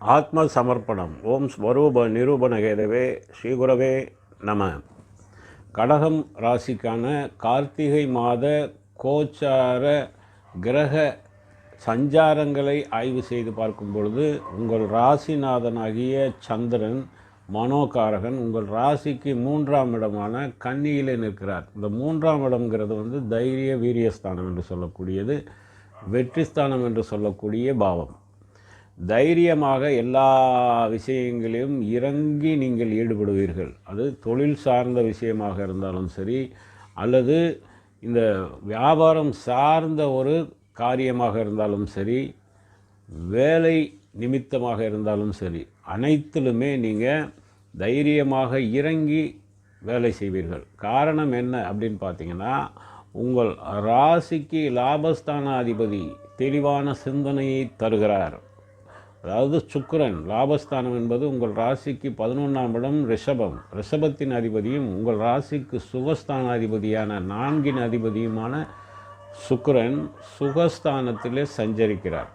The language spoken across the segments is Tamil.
ஆத்ம சமர்ப்பணம் ஓம் ஸ்வரூப நிரூபணகேதவே ஸ்ரீகுரவே நம. கடகம் ராசிக்கான கார்த்திகை மாத கோச்சார கிரக சஞ்சாரங்களை ஆய்வு செய்து பார்க்கும் பொழுது உங்கள் ராசிநாதனாகிய சந்திரன் மனோகாரகன் உங்கள் ராசிக்கு மூன்றாம் இடமான கன்னியிலே நிற்கிறார். இந்த மூன்றாம் இடம்ங்கிறது வந்து தைரிய வீரியஸ்தானம் என்று சொல்லக்கூடியது வெற்றிஸ்தானம் என்று சொல்லக்கூடிய பாவம். தைரியமாக எல்லா விஷயங்களையும் இறங்கி நீங்கள் ஈடுபடுவீர்கள். அது தொழில் சார்ந்த விஷயமாக இருந்தாலும் சரி அல்லது இந்த வியாபாரம் சார்ந்த ஒரு காரியமாக இருந்தாலும் சரி வேலை நிமித்தமாக இருந்தாலும் சரி அனைத்திலுமே நீங்கள் தைரியமாக இறங்கி வேலை செய்வீர்கள். காரணம் என்ன அப்படின்னு பார்த்தீங்கன்னா உங்கள் ராசிக்கு லாபஸ்தான அதிபதி தெளிவான சிந்தனையை தருகிறார். அதாவது சுக்கரன் லாபஸ்தானம் என்பது உங்கள் ராசிக்கு பதினொன்றாம் இடம் ரிஷபம். ரிஷபத்தின் அதிபதியும் உங்கள் ராசிக்கு சுகஸ்தான அதிபதியான நான்கின் அதிபதியுமான சுக்கரன் சுகஸ்தானத்திலே சஞ்சரிக்கிறார்.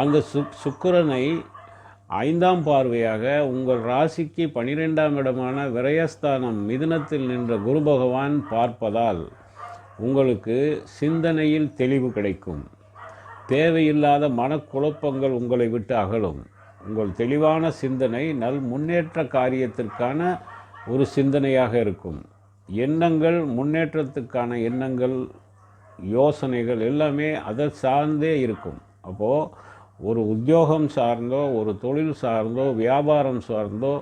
அந்த சு சுக்கிரனை ஐந்தாம் பார்வையாக உங்கள் ராசிக்கு பனிரெண்டாம் இடமான விரயஸ்தானம் மிதுனத்தில் நின்ற குரு பகவான் பார்ப்பதால் உங்களுக்கு சிந்தனையில் தெளிவு கிடைக்கும். தேவையில்லாத மனக்குழப்பங்கள் உங்களை விட்டு அகலும். உங்கள் தெளிவான சிந்தனை நல் முன்னேற்ற காரியத்திற்கான ஒரு சிந்தனையாக இருக்கும். எண்ணங்கள் முன்னேற்றத்துக்கான எண்ணங்கள் யோசனைகள் எல்லாமே அதை சார்ந்தே இருக்கும். அப்போது ஒரு உத்தியோகம் சார்ந்தோ ஒரு தொழில் சார்ந்தோ வியாபாரம் சார்ந்தோ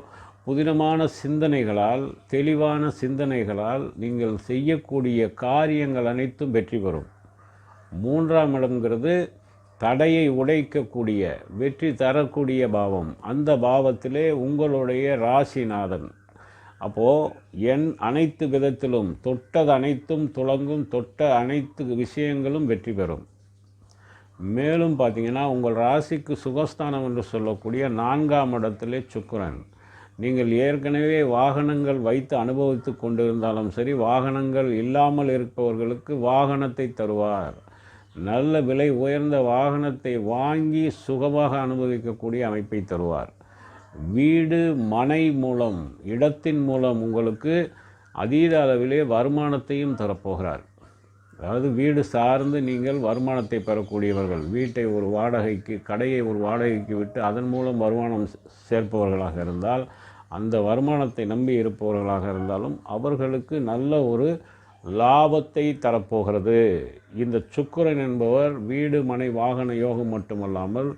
புதினமான சிந்தனைகளால் தெளிவான சிந்தனைகளால் நீங்கள் செய்யக்கூடிய காரியங்கள் அனைத்தும் வெற்றி பெறும். மூன்றாம் இடங்கிறது தடையை உடைக்கக்கூடிய வெற்றி தரக்கூடிய பாவம். அந்த பாவத்திலே உங்களுடைய ராசிநாதன். அப்போது என் அனைத்து விதத்திலும் தொட்டது அனைத்தும் துளங்கும் தொட்ட அனைத்து விஷயங்களும் வெற்றி பெறும். மேலும் பார்த்தீங்கன்னா உங்கள் ராசிக்கு சுகஸ்தானம் என்று சொல்லக்கூடிய நான்காம் இடத்திலே சுக்கரன். நீங்கள் ஏற்கனவே வாகனங்கள் வைத்து அனுபவித்து கொண்டிருந்தாலும் சரி வாகனங்கள் இல்லாமல் இருப்பவர்களுக்கு வாகனத்தை தருவார். நல்ல விலை உயர்ந்த வாகனத்தை வாங்கி சுகமாக அனுபவிக்கக்கூடிய அமைப்பை தருவார். வீடு மனை மூலம் இடத்தின் மூலம் உங்களுக்கு அதீத அளவிலே வருமானத்தையும் தரப்போகிறார். அதாவது வீடு சார்ந்து நீங்கள் வருமானத்தை பெறக்கூடியவர்கள் வீட்டை ஒரு வாடகைக்கு கடையை ஒரு வாடகைக்கு விட்டு அதன் மூலம் வருமானம் சேர்ப்பவர்களாக இருந்தால் அந்த வருமானத்தை நம்பி இருப்பவர்களாக இருந்தாலும் அவர்களுக்கு நல்ல ஒரு லாபத்தை தரப்போகிறது. இந்த சுக்கரன் என்பவர் வீடு மனை வாகன யோகம் மட்டுமல்லாமல்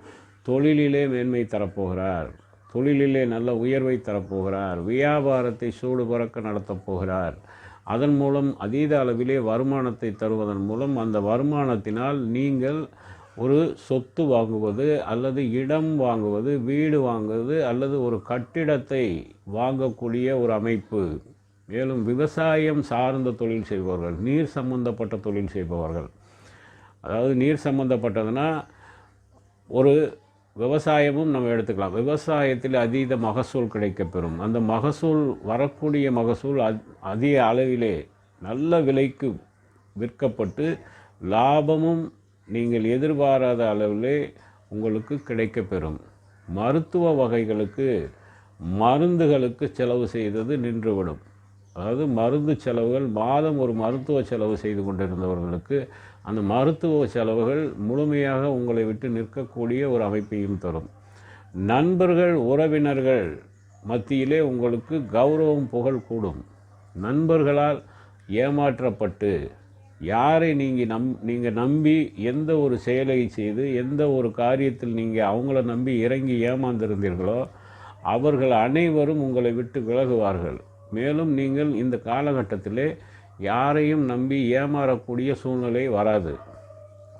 தொழிலிலே மேன்மை தரப்போகிறார். தொழிலிலே நல்ல உயர்வை தரப்போகிறார். வியாபாரத்தை சூடு பறக்க நடத்தப் போகிறார். அதன் மூலம் அதீத அளவிலே வருமானத்தை தருவதன் மூலம் அந்த வருமானத்தினால் நீங்கள் ஒரு சொத்து வாங்குவது அல்லது இடம் வாங்குவது வீடு வாங்குவது அல்லது ஒரு கட்டிடத்தை வாங்கக்கூடிய ஒரு அமைப்பு. மேலும் விவசாயம் சார்ந்த தொழில் செய்பவர்கள் நீர் சம்பந்தப்பட்ட தொழில் செய்பவர்கள். அதாவது நீர் சம்பந்தப்பட்டதுன்னா ஒரு விவசாயமும் நம்ம எடுத்துக்கலாம். விவசாயத்தில் அதீத மகசூல் கிடைக்கப்பெறும். அந்த மகசூல் வரக்கூடிய மகசூல் அதிக அளவிலே நல்ல விலைக்கு விற்கப்பட்டு லாபமும் நீங்கள் எதிர்பாராத அளவிலே உங்களுக்கு கிடைக்கப்பெறும். மருத்துவ வகைகளுக்கு மருந்துகளுக்கு செலவு செய்தது நின்றுவிடும். அதாவது மருந்து செலவுகள் மாதம் ஒரு மருத்துவ செலவு செய்து கொண்டிருந்தவர்களுக்கு அந்த மருத்துவ செலவுகள் முழுமையாக உங்களை விட்டு நிற்கக்கூடிய ஒரு அமைப்பையும் தரும். நண்பர்கள் உறவினர்கள் மத்தியிலே உங்களுக்கு கௌரவம் புகழ் கூடும். நண்பர்களால் ஏமாற்றப்பட்டு யாரை நீங்கள் நம் நீங்கள் நம்பி எந்த ஒரு செயலை செய்து எந்த ஒரு காரியத்தில் நீங்கள் அவங்கள நம்பி இறங்கி ஏமாந்திருந்தீர்களோ அவர்கள் அனைவரும் உங்களை விட்டு விலகுவார்கள். மேலும் நீங்கள் இந்த காலகட்டத்திலே யாரையும் நம்பி ஏமாறக்கூடிய சூழ்நிலை வராது.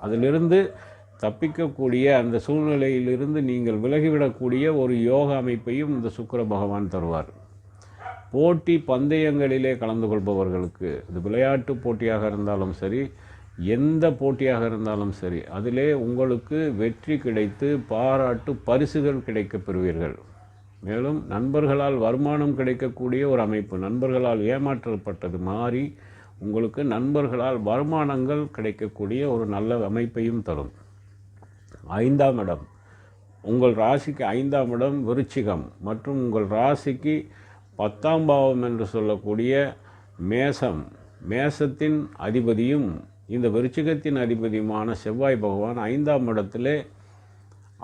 அதிலிருந்து தப்பிக்கக்கூடிய அந்த சூழ்நிலையிலிருந்து நீங்கள் விலகிவிடக்கூடிய ஒரு யோக அமைப்பையும் இந்த சுக்கர பகவான் தருவார். போட்டி பந்தயங்களிலே கலந்து கொள்பவர்களுக்கு இது விளையாட்டு போட்டியாக இருந்தாலும் சரி எந்த போட்டியாக இருந்தாலும் சரி அதிலே உங்களுக்கு வெற்றி கிடைத்து பாராட்டு பரிசுகள் கிடைக்கப் பெறுவீர்கள். மேலும் நண்பர்களால் வருமானம் கிடைக்கக்கூடிய ஒரு அமைப்பு நண்பர்களால் ஏமாற்றப்பட்டது மாறி உங்களுக்கு நண்பர்களால் வருமானங்கள் கிடைக்கக்கூடிய ஒரு நல்ல அமைப்பையும் தரும். ஐந்தாம் இடம். உங்கள் ராசிக்கு ஐந்தாம் இடம் விருச்சிகம் மற்றும் உங்கள் ராசிக்கு பத்தாம் பாவம் என்று சொல்லக்கூடிய மேசம். மேசத்தின் அதிபதியும் இந்த விருச்சிகத்தின் அதிபதியுமான செவ்வாய் பகவான் ஐந்தாம் இடத்திலே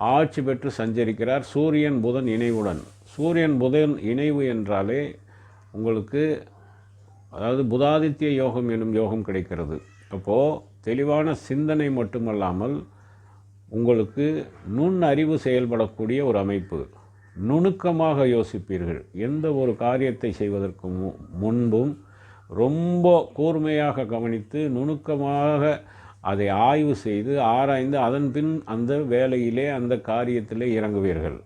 ஆட்சி பெற்று சஞ்சரிக்கிறார் சூரியன் புதன் இணைவுடன். சூரியன் புதன் இணைவு என்றாலே உங்களுக்கு அதாவது புதாதித்ய யோகம் எனும் யோகம் கிடைக்கிறது. அப்போது தெளிவான சிந்தனை மட்டுமல்லாமல் உங்களுக்கு நுண் அறிவு செயல்படக்கூடிய ஒரு அமைப்பு. நுணுக்கமாக யோசிப்பீர்கள். எந்த ஒரு காரியத்தை செய்வதற்கு மு முன்பும் ரொம்ப கூர்மையாக கவனித்து நுணுக்கமாக அதை ஆய்வு செய்து ஆராய்ந்து அதன் பின் அந்த வேலையிலே அந்த காரியத்திலே இறங்குவீர்கள்.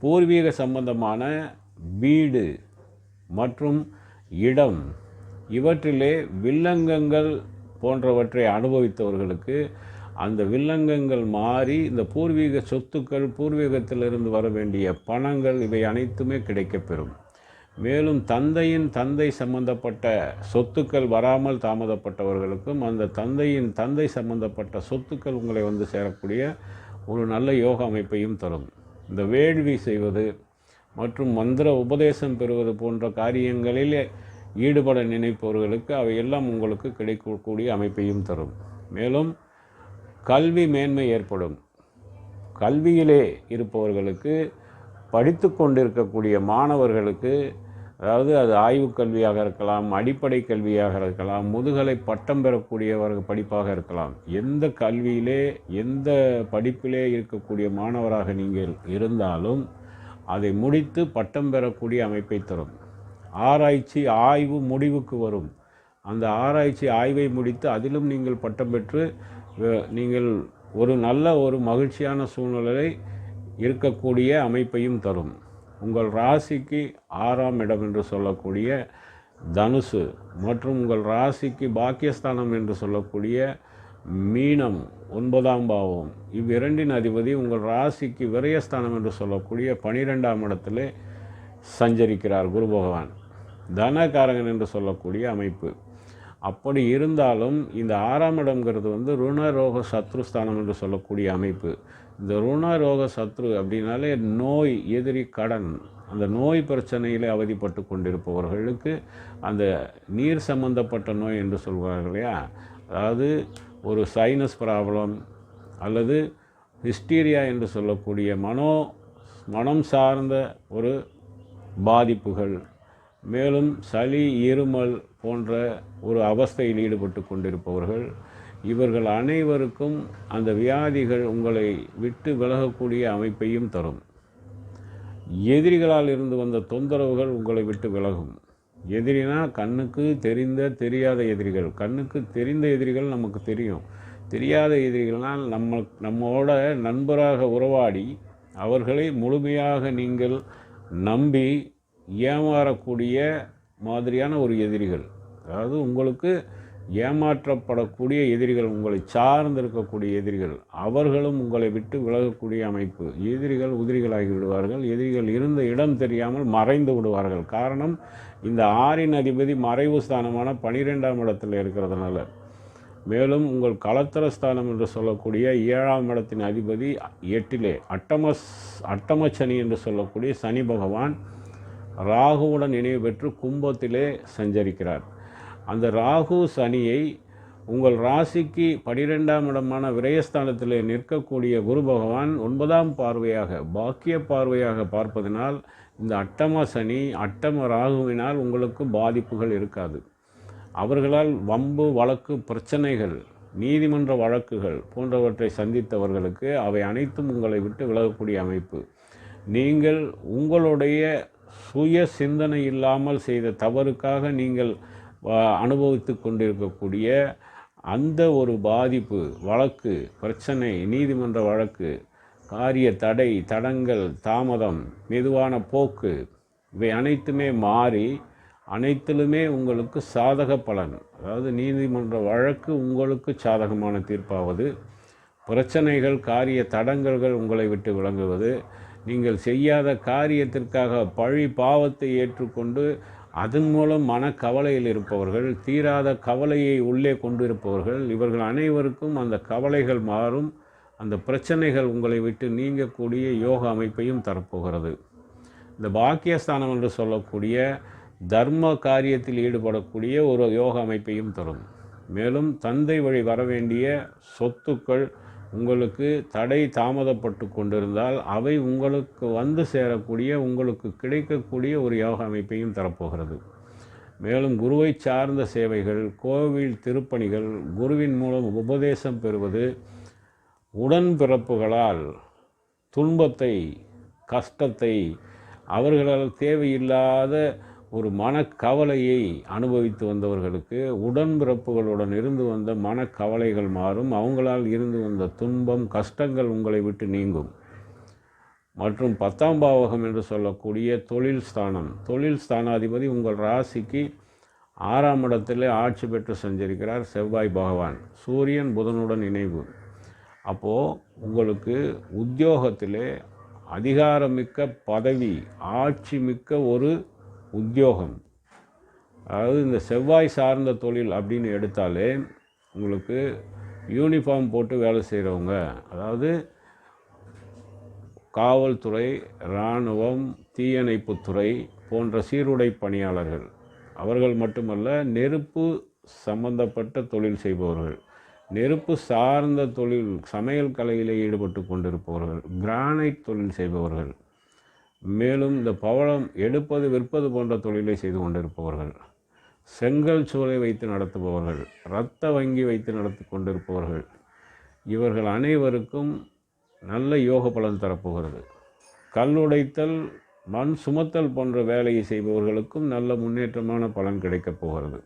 பூர்வீக சம்பந்தமான வீடு மற்றும் இடம் இவற்றிலே வில்லங்கங்கள் போன்றவற்றை அனுபவித்தவர்களுக்கு அந்த வில்லங்கங்கள் மாறி இந்த பூர்வீக சொத்துக்கள் பூர்வீகத்திலிருந்து வர வேண்டிய பணங்கள் இவை அனைத்துமே கிடைக்கப்பெறும். மேலும் தந்தையின் தந்தை சம்பந்தப்பட்ட சொத்துக்கள் வராமல் தாமதப்பட்டவர்களுக்கும் அந்த தந்தையின் தந்தை சம்பந்தப்பட்ட சொத்துக்கள் உங்களை வந்து சேரக்கூடிய ஒரு நல்ல யோக அமைப்பையும் தரும். இந்த வேள்வி செய்வது மற்றும் மந்திர உபதேசம் பெறுவது போன்ற காரியங்களில் ஈடுபட நினைப்பவர்களுக்கு அவையெல்லாம் உங்களுக்கு கிடைக்கக்கூடிய அமைப்பையும் தரும். மேலும் கல்வி மேன்மை ஏற்படும். கல்வியிலே இருப்பவர்களுக்கு படித்து கொண்டிருக்கக்கூடிய மாணவர்களுக்கு அதாவது அது ஆய்வுக் கல்வியாக இருக்கலாம் அடிப்படை கல்வியாக இருக்கலாம் முதுகலை பட்டம் பெறக்கூடியவர்கள் படிப்பாக இருக்கலாம். எந்த கல்வியிலே எந்த படிப்பிலே இருக்கக்கூடிய மாணவராக நீங்கள் இருந்தாலும் அதை முடித்து பட்டம் பெறக்கூடிய அமைப்பை தரும். ஆராய்ச்சி ஆய்வு முடிவுக்கு வரும். அந்த ஆராய்ச்சி ஆய்வை முடித்து அதிலும் நீங்கள் பட்டம் பெற்று நீங்கள் ஒரு நல்ல ஒரு மகிழ்ச்சியான சூழ்நிலை இருக்கக்கூடிய அமைப்பையும் தரும். உங்கள் ராசிக்கு ஆறாம் இடம் என்று சொல்லக்கூடிய தனுசு மற்றும் உங்கள் ராசிக்கு பாக்கியஸ்தானம் என்று சொல்லக்கூடிய மீனம் ஒன்பதாம் பாவம். இவ்விரண்டின் அதிபதி உங்கள் ராசிக்கு விரயஸ்தானம் என்று சொல்லக்கூடிய பனிரெண்டாம் இடத்திலே சஞ்சரிக்கிறார் குரு பகவான். தனகாரகன் என்று சொல்லக்கூடிய அமைப்பு. அப்படி இருந்தாலும் இந்த ஆறாம் இடம்ங்கிறது வந்து ருணரோக சத்ருஸ்தானம் என்று சொல்லக்கூடிய அமைப்பு. இந்த ருணரோக சத்ரு அப்படின்னாலே நோய் எதிரி கடன். அந்த நோய் பிரச்சனையில் அவதிப்பட்டு கொண்டிருப்பவர்களுக்கு அந்த நீர் சம்பந்தப்பட்ட நோய் என்று சொல்வார்கள் இல்லையா? அதாவது ஒரு சைனஸ் ப்ராப்ளம் அல்லது ஹிஸ்டீரியா என்று சொல்லக்கூடிய மனோ மனம் சார்ந்த ஒரு பாதிப்புகள் மேலும் சளி இருமல் போன்ற ஒரு அவஸ்தையில் ஈடுபட்டு கொண்டிருப்பவர்கள் இவர்கள் அனைவருக்கும் அந்த வியாதிகள் உங்களை விட்டு விலகக்கூடிய அமைப்பையும் தரும். எதிரிகளால் இருந்து வந்த தொந்தரவுகள் உங்களை விட்டு விலகும். எதிரினா கண்ணுக்கு தெரிந்த தெரியாத எதிரிகள். கண்ணுக்கு தெரிந்த எதிரிகள் நமக்கு தெரியும். தெரியாத எதிரிகள்னால் நம்ம நம்மோட நண்பராக உறவாடி அவர்களை முழுமையாக நீங்கள் நம்பி ஏமாறக்கூடிய மாதிரியான ஒரு எதிரிகள். அதாவது உங்களுக்கு ஏமாற்றப்படக்கூடிய எதிரிகள் உங்களை சார்ந்து இருக்கக்கூடிய எதிரிகள் அவர்களும் உங்களை விட்டு விலகக்கூடிய அமைப்பு. எதிரிகள் உதிரிகளாகி விடுவார்கள். எதிரிகள் இருந்த இடம் தெரியாமல் மறைந்து விடுவார்கள். காரணம் இந்த ஆறின் அதிபதி மறைவு ஸ்தானமான பனிரெண்டாம் இடத்தில் இருக்கிறதுனால. மேலும் உங்கள் களத்திரஸ்தானம் என்று சொல்லக்கூடிய ஏழாம் இடத்தின் அதிபதி எட்டிலே அட்டமஸ் அட்டமச்சனி என்று சொல்லக்கூடிய சனி பகவான் ராகுவுடன் நினைவு பெற்று கும்பத்திலே சஞ்சரிக்கிறார். அந்த ராகு சனியை உங்கள் ராசிக்கு பனிரெண்டாம் இடமான விரயஸ்தானத்தில் நிற்கக்கூடிய குரு பகவான் ஒன்பதாம் பார்வையாக பாக்கிய பார்வையாக பார்ப்பதனால் இந்த அட்டம சனி அட்டம ராகுவினால் உங்களுக்கு பாதிப்புகள் இருக்காது. அவர்களால் வம்பு வழக்கு பிரச்சனைகள் நீதிமன்ற வழக்குகள் போன்றவற்றை சந்தித்தவர்களுக்கு அவை அனைத்தும் உங்களை விட்டு விலகக்கூடிய அமைப்பு. நீங்கள் உங்களுடைய சுய சிந்தனை இல்லாமல் செய்த தவறுக்காக நீங்கள் அனுபவித்து கொண்டிருக்கக்கூடிய அந்த ஒரு பாதிப்பு வழக்கு பிரச்சனை நீதிமன்ற வழக்கு காரிய தடை தடங்கள் தாமதம் மெதுவான போக்கு இவை அனைத்துமே மாறி அனைத்திலுமே உங்களுக்கு சாதக பலன். அதாவது நீதிமன்ற வழக்கு உங்களுக்கு சாதகமான தீர்ப்பாவது பிரச்சனைகள் காரிய தடங்கல்கள் உங்களை விட்டு விளங்குவது நீங்கள் செய்யாத காரியத்திற்காக பழி பாவத்தை ஏற்றுக்கொண்டு அதன் மூலம் மனக்கவலையில் இருப்பவர்கள் தீராத கவலையை உள்ளே கொண்டிருப்பவர்கள் இவர்கள் அனைவருக்கும் அந்த கவலைகள் மாறும். அந்த பிரச்சனைகள் உங்களை விட்டு நீங்கக்கூடிய யோக அமைப்பையும் தரப்போகிறது. இந்த பாக்கியஸ்தானம் என்று சொல்லக்கூடிய தர்ம காரியத்தில் ஈடுபடக்கூடிய ஒரு யோக அமைப்பையும் தரும். மேலும் தந்தை வழி வர வேண்டிய சொத்துக்கள் உங்களுக்கு தடை தாமதப்பட்டு கொண்டிருந்தால் அவை உங்களுக்கு வந்து சேரக்கூடிய உங்களுக்கு கிடைக்கக்கூடிய ஒரு யோக அமைப்பையும் தரப்போகிறது. மேலும் குருவை சார்ந்த சேவைகள் கோவில் திருப்பணிகள் குருவின் மூலம் உபதேசம் பெறுவது உடன்பிறப்புகளால் துன்பத்தை கஷ்டத்தை அவர்களால் தேவையில்லாத ஒரு மனக்கவலையை அனுபவித்து வந்தவர்களுக்கு உடன்பிறப்புகளுடன் இருந்து வந்த மனக்கவலைகள் மாறும். அவங்களால் இருந்து வந்த துன்பம் கஷ்டங்கள் உங்களை விட்டு நீங்கும். மற்றும் பத்தாம் பாவகம் என்று சொல்லக்கூடிய தொழில் ஸ்தானம். தொழில் ஸ்தானாதிபதி உங்கள் ராசிக்கு ஆறாம் இடத்தில் ஆட்சி பெற்று செஞ்சிருக்கிறார் செவ்வாய் பகவான். சூரியன் புதனுடன் இணைவு. அப்போது உங்களுக்கு உத்தியோகத்திலே அதிகாரமிக்க பதவி ஆட்சி மிக்க ஒரு உத்தியோகம். அதாவது இந்த செவ்வாய் சார்ந்த தொழில் அப்படின்னு எடுத்தாலே உங்களுக்கு யூனிஃபார்ம் போட்டு வேலை செய்கிறவங்க அதாவது காவல்துறை இராணுவம் தீயணைப்புத்துறை போன்ற சீருடை பணியாளர்கள் அவர்கள் மட்டுமல்ல நெருப்பு சம்பந்தப்பட்ட தொழில் செய்பவர்கள் நெருப்பு சார்ந்த தொழில் சமையல் கலையில் ஈடுபட்டு கொண்டிருப்பவர்கள் கிரானைட் தொழில் செய்பவர்கள் மேலும் இந்த பவளம் எடுப்பது விற்பது போன்ற தொழிலை செய்து கொண்டிருப்பவர்கள் செங்கல் சூளை வைத்து நடத்துபவர்கள் இரத்த வங்கி வைத்து நடத்தி கொண்டிருப்பவர்கள் இவர்கள் அனைவருக்கும் நல்ல யோக பலன் தரப்போகிறது. கல்லுடைத்தல் மண் சுமத்தல் போன்ற வேலையை செய்பவர்களுக்கும் நல்ல முன்னேற்றமான பலன் கிடைக்கப் போகிறது.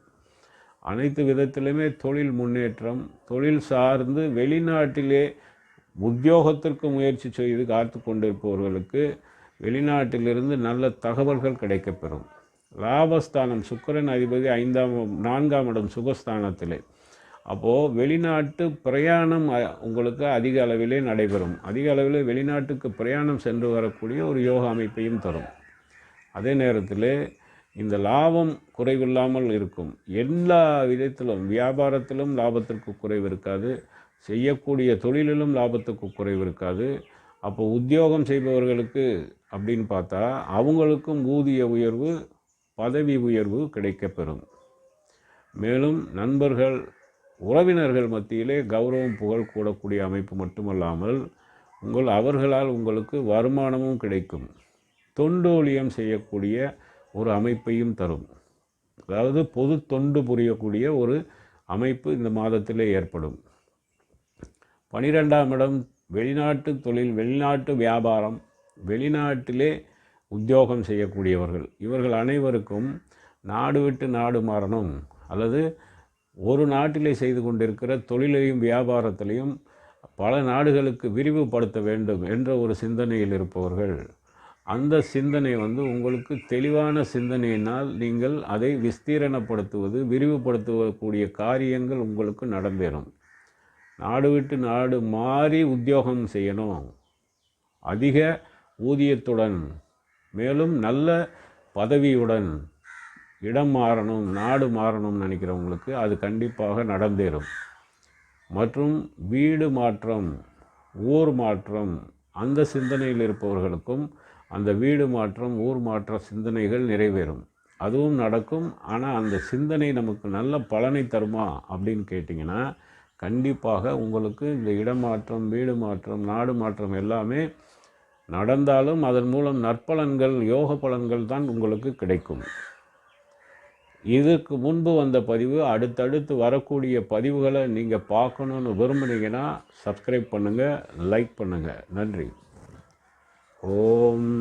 அனைத்து விதத்திலுமே தொழில் முன்னேற்றம் தொழில் சார்ந்து வெளிநாட்டிலே உத்தியோகத்திற்கு முயற்சி செய்து காத்து கொண்டிருப்பவர்களுக்கு வெளிநாட்டிலிருந்து நல்ல தகவல்கள் கிடைக்கப்பெறும். லாபஸ்தானம் சுக்கரன் அதிபதி ஐந்தாம் நான்காம் இடம் சுகஸ்தானத்திலே. அப்போது வெளிநாட்டு பிரயாணம் உங்களுக்கு அதிக அளவிலே நடைபெறும். அதிக அளவில் வெளிநாட்டுக்கு பிரயாணம் சென்று வரக்கூடிய ஒரு யோக அமைப்பையும் தரும். அதே நேரத்தில் இந்த லாபம் குறைவில்லாமல் இருக்கும். எல்லா விதத்திலும் வியாபாரத்திலும் லாபத்திற்கு குறைவு இருக்காது. செய்யக்கூடிய தொழிலிலும் லாபத்துக்கு குறைவு இருக்காது. அப்போ உத்தியோகம் செய்பவர்களுக்கு அப்படின்னு பார்த்தா அவங்களுக்கும் ஊதிய உயர்வு பதவி உயர்வு கிடைக்கப்பெறும். மேலும் நண்பர்கள் உறவினர்கள் மத்தியிலே கௌரவம் புகழ் கூடக்கூடிய அமைப்பு மட்டுமல்லாமல் உங்கள் அவர்களால் உங்களுக்கு வருமானமும் கிடைக்கும். தொண்டோலியம் செய்யக்கூடிய ஒரு அமைப்பையும் தரும். அதாவது பொது தொண்டு புரியக்கூடிய ஒரு அமைப்பு இந்த மாதத்திலே ஏற்படும். பனிரெண்டாம் இடம் வெளிநாட்டு தொழில் வெளிநாட்டு வியாபாரம் வெளிநாட்டிலே உத்தியோகம் செய்யக்கூடியவர்கள். இவர்கள் அனைவருக்கும் நாடு விட்டு நாடு மாறணும். அல்லது ஒரு நாட்டிலே செய்து கொண்டிருக்கிற தொழிலையும் வியாபாரத்திலையும் பல நாடுகளுக்கு விரிவுபடுத்த வேண்டும் என்ற ஒரு சிந்தனையில் இருப்பவர்கள். அந்த சிந்தனை வந்து உங்களுக்கு தெளிவான சிந்தனையினால் நீங்கள் அதை விஸ்தீரணப்படுத்துவது விரிவுபடுத்தக்கூடிய காரியங்கள் உங்களுக்கு நடந்தேறும். நாடு விட்டு நாடு மாறி உத்தியோகம் செய்யணும். அதிக ஊதியத்துடன் மேலும் நல்ல பதவியுடன் இடம் மாறணும் நாடு மாறணும்னு நினைக்கிறவங்களுக்கு அது கண்டிப்பாக நடந்தேறும். மற்றும் வீடு மாற்றம் ஊர் மாற்றம் அந்த சிந்தனையில் இருப்பவர்களுக்கும் அந்த வீடு மாற்றம் ஊர் மாற்ற சிந்தனைகள் நிறைவேறும். அதுவும் நடக்கும். ஆனால் அந்த சிந்தனை நமக்கு நல்ல பலனை தருமா அப்படின்னு கேட்டிங்கன்னா கண்டிப்பாக உங்களுக்கு இந்த இடமாற்றம் வீடு மாற்றம் நாடு மாற்றம் எல்லாமே நடந்தாலும் அதன் மூலம் நற்பலன்கள் யோக பலன்கள் தான் உங்களுக்கு கிடைக்கும். இதுக்கு முன்பு வந்த பதிவு அடுத்தடுத்து வரக்கூடிய பதிவுகளை நீங்கள் பார்க்கணுன்னு விரும்புனீங்கன்னா சப்ஸ்கிரைப் பண்ணுங்கள் லைக் பண்ணுங்கள் நன்றி. ஓம்